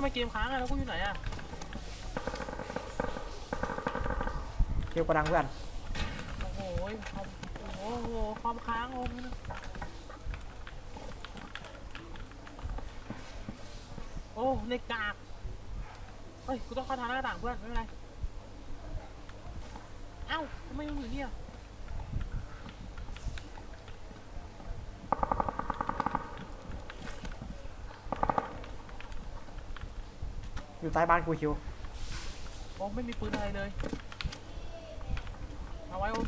ำไมเกมค้างอะแล้วกูอยู่ไหนอะคิวกระดังเพื่อนโอ้โหคอมโอ้โหคอมค้างโอ้โหโอ้ในกากเฮ้ยกูต้องเข้าทางหน้าต่างเพื่อนไม่เป็นไรเอ้าทำไมยังอยู่เนี่ย อยู่ใต้บ้านกูคิวโอ้ไม่มีปืนอะไรเลย เอาไว้โอ้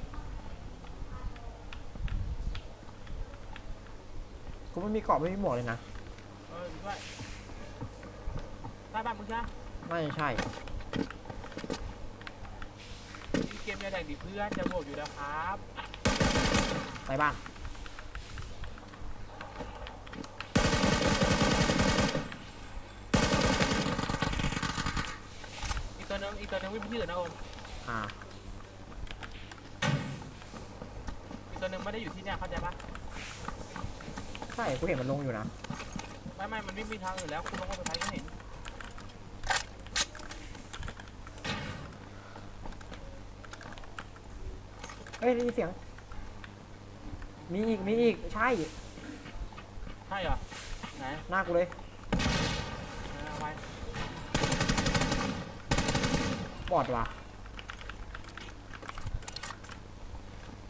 กูไม่มีเกราะไม่มีหมวกเลยนะ เอออยู่ด้วยได้บ้านมึงใช่ไหมไม่ใช่ มีเกมยาแดงดิเพื่อนจะบวกอยู่แล้วครับ ใต้บ้าน อีกตัวห นึงอีกตัวหนึงวิ่งไปที่อื่นนะโอมอ่าอีกตัวหนึงไม่ได้อยู่ที่เนี่ยเข้าใจปะใช่กูเห็นมันลงอยู่นะไม่ไม่มันไม่มีทางอื่นแล้วคุณลงมาสุดท้ายก็เห็นเฮ้ยได้ยินเสียง มีอีกมีอีกใช่ ใช่เหรอไหนหน้ากูเลย เอาไว้ บอดว่ะ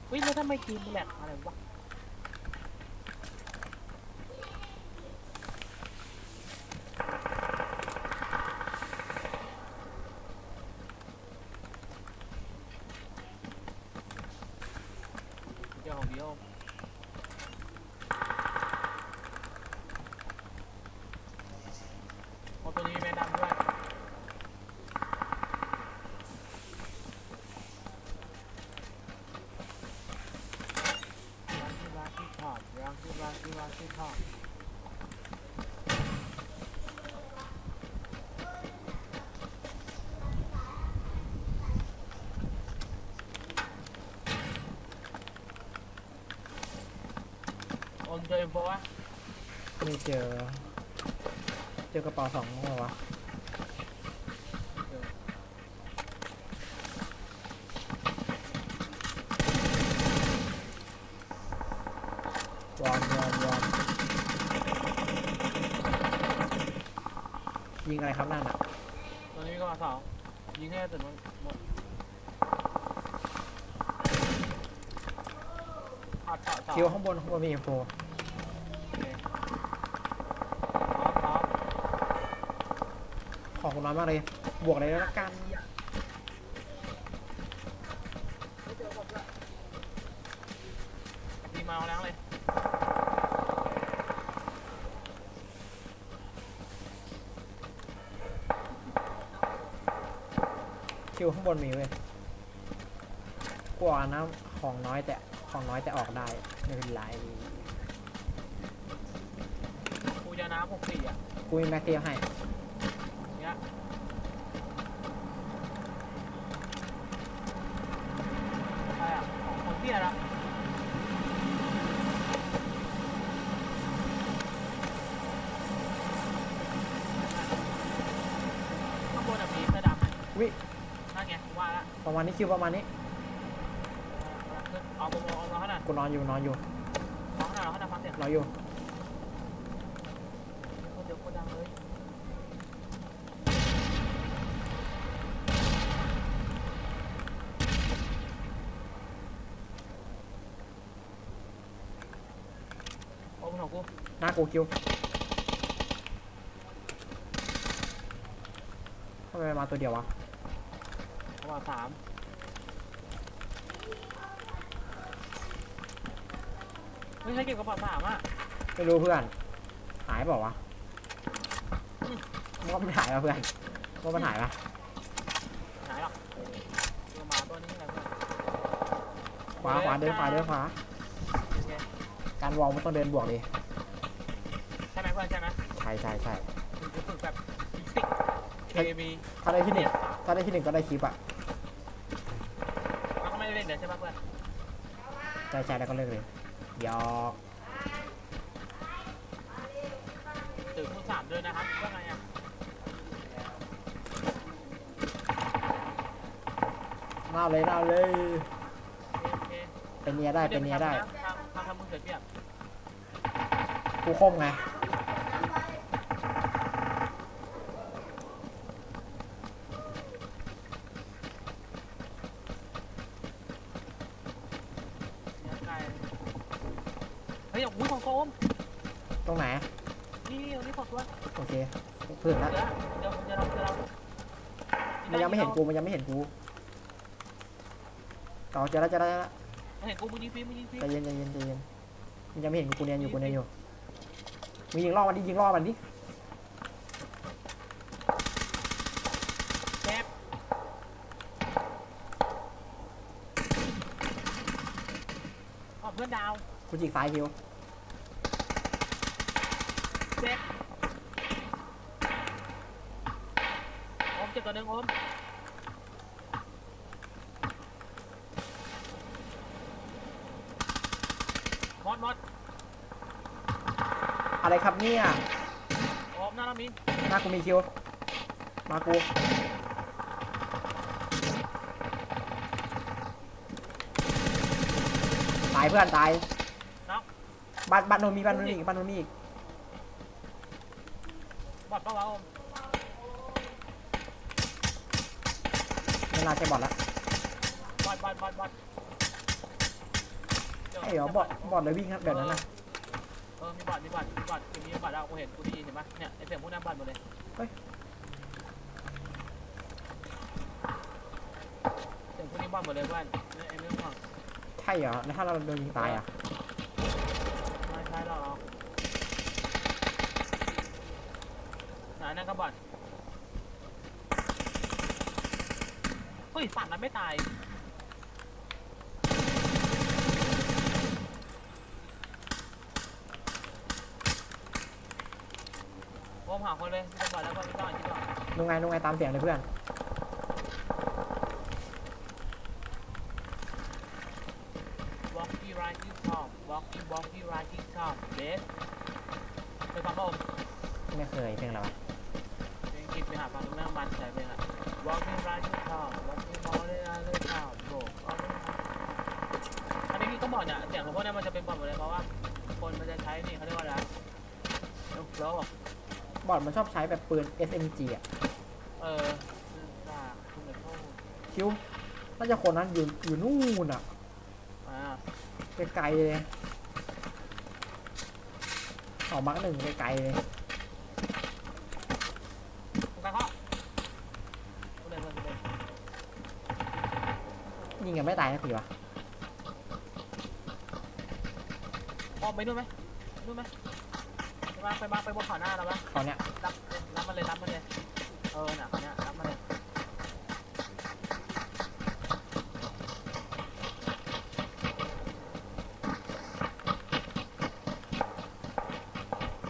เฮ้ยแล้วทำไมเกมมันแหลกอะไรวะเดี๋ยวของเดียวเอาตัวนี้แม่ดำด้วย รักที่รักที่ชอบรักที่รักที่รักที่ชอบ โอนเจอเอ็มโฟวะไม่เจอ เจอกระเป๋าสองมั้งวะเจอวอร์มวอร์มวอร์มยิงอะไรครับนั่นอะตอนนี้ก็มาสองยิงให้แต่มันหมดอัดต่อต่อคิวข้างบนข้างบนมีอินโฟ ของกูน้อยมากเลย บวกเลยแล้วกันทีมาเอาแล้วเลยคิวข้างบนมีเว้ยกว่านะของน้อยแต่ของน้อยแต่ออกได้ไม่เป็นไรกูจะน้ำหกสี่อะกูมีแม็กเทียให้ เนี้ยอะไรอะของของเบี้ยละข้างบนอะมีเสื้อดำไหม วิ นั่นไงว่าละ ประมาณนี้คิวประมาณนี้เอาเอาเอาเอาขนาดกูนอนอยู่นอนอยู่เอาขนาดเอาขนาดฟังเสียงรออยู่เดี๋ยวคนดังเลยโอ้มึงของกูหน้ากูคิวทำไมมันมาตัวเดียววะ ประมาณสามไม่ใช่เก็บกระเป๋าสามอะไม่รู้เพื่อน หายเปล่าวะว่ามันหายปะเพื่อนว่ามันหายปะไหนหรอกตัวหมาตัวนี้แหละเพื่อนขวาขวาเดินขวาเดินขวาโอเคการวอลมันต้องเดินบวกดิใช่ไหมเพื่อนใช่ไหมใช่ใช่ใช่ถึงจะฝึกแบบฟิสิกส์เคมีถ้าได้ที่หนึ่งถ้าได้ที่หนึ่งก็ได้คลิปอะ ใช่ปะเพื่อนใช่ใช่แล้วก็เลิกเลยหยอกถึงคูณสามด้วยนะครับว่าไงอะเล่าเลยเล่าเลยเป็นเนียได้เป็นเนียได้ทำทำทำมึงเสร็จเรียบกูคมไง อย่าอุ้ยของโคมตรงไหนนี่นี่ตรงนี้ของตัวโอเคเผื่อเดี๋ละยวเดี๋ยวเดี๋ยวเราเดี๋ยวเรามันยังไม่เห็นกูมันยังไม่เห็นกูต่อเจอแล้วเจอแล้วเจอแล้วมันเห็นกูมึงยิงฟรีมึงยิงฟรีใจเย็นใจเย็นใจเย็นมันยังไม่เห็นกูกูเนียนอยู่กูเนียนอยู่มึงยิงล่อมันดิยิงล่อมันดิแคบอ๋อเพื่อนดาวกูจิกซ้ายคิว เจ็บโอมเจ็บ ตัวหนึ่งโอมมอดมอดอะไรครับเนี่ย โอมหน้าเรามีหน้ากูมีคิว มากู ตายเพื่อนตาย น็อก บ้านบ้านโนนมีบ้านโนนมีอีกบ้านโนนมีอีก บอดปะวะโอม ไม่น่าใช่บอทละบอดบอดบอดบอดดี๋ยวไอ้เหรอบอทบอทเลยวิ่งครับแบบนั้นนะเออมีบอดมีบอดมีบอดคือมีบอดแล้วกูเห็นกูได้ยินเห็นปะเนี่ยไอเสียงพวกนั้นบอดหมดเลยเฮ้ยเสียงพวกนี้บอดหมดเลยเพื่อนเนี่ยไอ้ไม่ต้องห่วงใช่เหรอแล้วถ้าเราโดนยิงตายอะไม่ใช่หรอกไหนนั่นก็บอด เฮ้ยสั่นแล้วไม่ตาย โอมหาคนเลยไม่ต้องบอดแล้วก็ไม่ต้องอ่านคิดหรอกนุ่งไงนุ่งไงตามเสียงเลยเพื่อน Walkie Rising Top Walkie Walkie Rising Top เบสไปฟังป่ะผมไม่เคยเพลงอะไรวะเพลงคิดไปหาฟังดูแม่งมันใจเพลงอะ Walkie Rising Top Walkie Rising Top โบกอันนี้พี่ก็บอกเนี่ยเสียงของพวกเนี้มันจะเป็นบอมหมดเลยเพราะว่าคนมันจะใช้นี่เขาเรียกว่าอะไรลูกโลบอทมันชอบใช้แบบปืน SMG อะ เออจ้าคุณเลยโทษคิวน่าจะคนนั้นอยู่อยู่นู่นอะอ่าไกลๆเลยออกมากหนึ่งไกลๆเลย คุณกันเขาคุณเลยคุณเลย ยิงกันไม่ตายสักทีวะออกไปนู่นไหมนู่นไหมไปมาไปมาไปบนเขาหน้าเราปะตอนเนี้ยรับรับมาเลยรับมาเลย เออน่ะคนเนี้ยรับมาเลย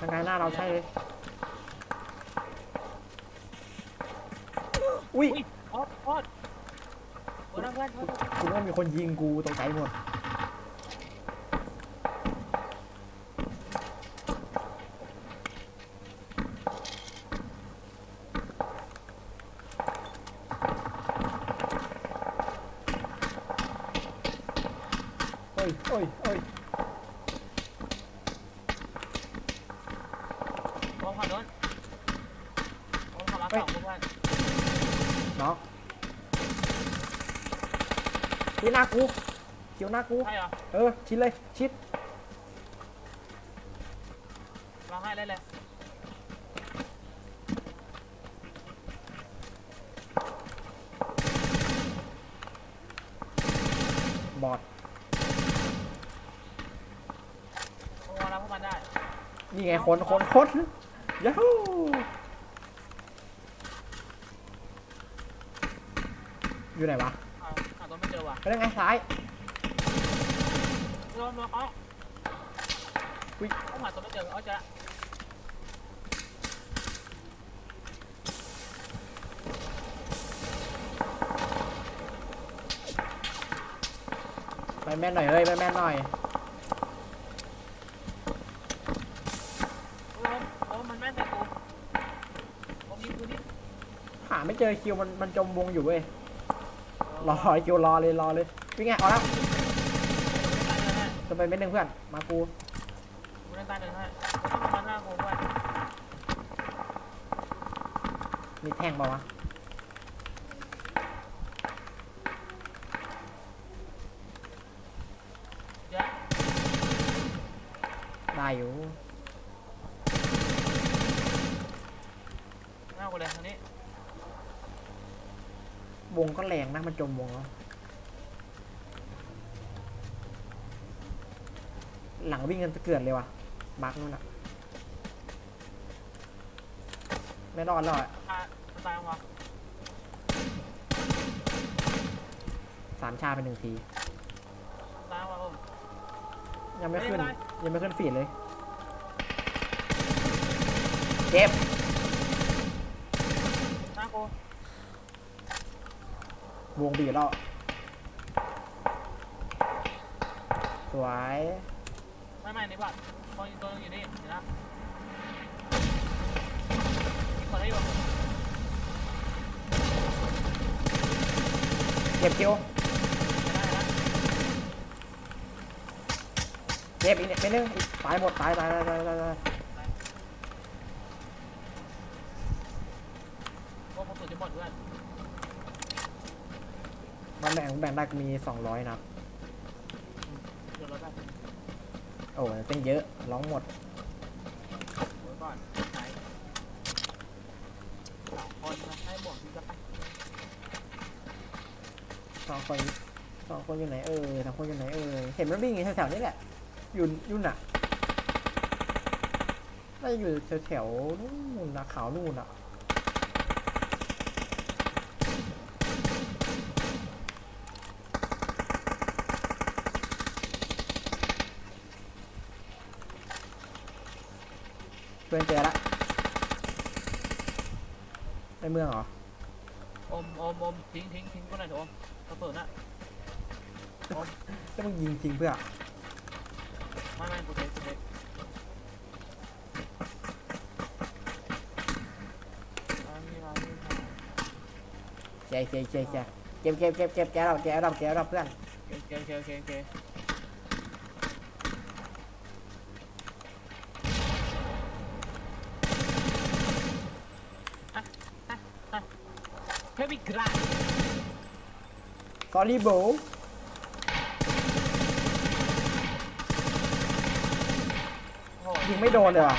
ยังไงหน้าเราใช่เลย อุ้ย อุ้ยโคตรโค ตรโอ้ยนะเพื่อนโทษโทษคุณว่ามีคนยิงกูตกใจหมดเฮ้ยเฮ้ยเฮ้ยมองฝั่งโน้นมองฝั่งรับสองเพื่อน น็อก นี่หน้ากูเขียวหน้ากูใช่เหรอเออ ชิดเลย ชิดร้องไห้เลยเลยบอด พวกเรารับพวกมันได้นี่ไงคนคนคนยาฮูอยู่ไหนวะอ่าหาตัว ไม่เจอว่ะไปได้ไงซ้ายโดนโดนเขาอุ๊ยเขาหาตัวไม่เจอเอาเจอละไปแม่นหน่อยเฮ้ยไปแม่นหน่อยโอ้โอ้มันแม่นแต่กูผมยิงกูนี่หาไม่เจอคิวมันมันจมวงอยู่เว้ยเออ รอไอ้คิวรอเลยรอเลยวิ่งไงเอาแล้วตายเลยฮะจะไปเม็ดหนึ่งเพื่อน มากูกูเล่นตายหนึ่งฮะต้องมาหน้ากูด้วยมีแท่งเปล่าวะเยอะได้อยู่ หน้ากูเลยทางนี้ วงก็แรงนะมันจมวงแล้วหลังวิ่งกันเกิดเลยว่ะบักนู่นอะไม่รอดแล้วอะตายมันตายมั้งวะสามชาเป็นหนึ่งทีตายมั้งวะโอ้ยังไม่ขึ้นไม่ได้ยังไม่ขึ้นฟีดเลย เจ็บ หน้ากู วงบีบแล้ว สวย ไม่ไม่นี่บัตรคนตัวนึงอยู่นี่เห็นนะมีคนได้อยู่เจ็บคิวไม่ได้นะเจ็บอีกนิดนึงอีกตายหมด ตายตายตายตายตายตาย โอ้ผมสุดจะหมดเพื่อน มันแบ่งแบ่งได้มีสองร้อยนับเดี๋ยวรถได้โอ้เต้นเยอะร้องหมดเดี๋ยวก่อนไหนสองคนนะให้บวกทีละไปสองคนสองคนอยู่ไหนเออสองคนอยู่ไหนเออเห็นมันวิ่งอยู่แถวๆนี้แหละอยู่อยู่น่ะน่าจะอยู่แถวๆนู่นนะขาวนู่นอะ พื่อนเจอละในเมืองเหรออมอมอมทิ้งทิ้งทิ้งก็หน่อยเถอะอมกระเปิดนะแล้วมึงยิงจริงเพื่อไม่ไม่กูเทสกูเทสอันนี้เราไม่ทำเจ๊เจ๊เจ๊เจ๊เก็บเก็บเก็บเก็บแกเราแกเราแกเราเพื่อนโอเคโอเคโอเคโอเคอะอะอะ เฮฟวี่กรา sorry bro โอ้โหยิงไม่โดนเลยว่ะ